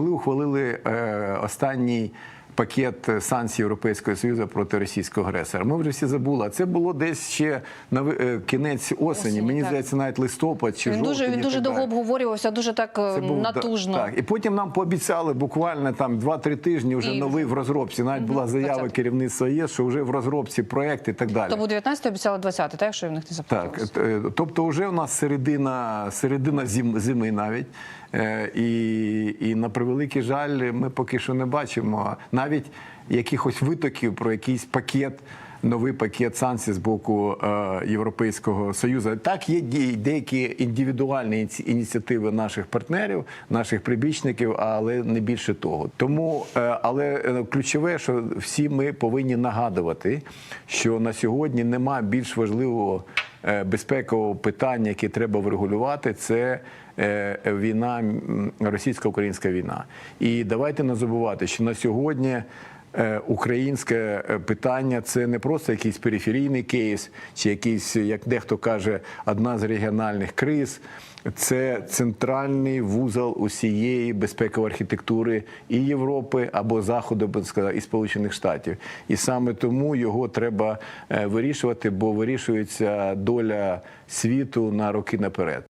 коли ухвалили е, останній пакет санкцій Європейського Союзу проти російського агресора, ми вже всі забули. А це було десь ще на е, кінець осені. Осені, Мені так. здається, навіть листопад чи Він дуже він дуже довго обговорювався, дуже так е, був, натужно. Так, і потім нам пообіцяли буквально там 2-3 тижні вже І новий в розробці. Навіть була заява 20. керівництва ЄС, що вже в розробці проект і так далі. То був 19 обіцяли 20 так, якщо в них не Так, е, тобто, вже у нас середина, середина зим, зими навіть. Е, І, і на превеликий жаль, ми поки що не бачимо навіть якихось витоків про якийсь пакет. Новий пакет санкцій з боку е, Європейського союзу. Так, є деякі індивідуальні ініціативи наших партнерів, наших прибічників, але не більше того. Тому, е, але е, ключове, що всі ми повинні нагадувати, що на сьогодні немає більш важливого безпекового питання, яке треба врегулювати, це війна, російсько-українська війна. І давайте не забувати, що на сьогодні. Е, Українське е, питання це не просто якийсь периферійний кейс, чи якийсь, як дехто каже, одна з регіональних криз. Це центральний вузол усієї безпекової архітектури і Європи або Заходу, би сказав, і Сполучених Штатів. І саме тому його треба е, вирішувати, бо вирішується доля світу на роки наперед.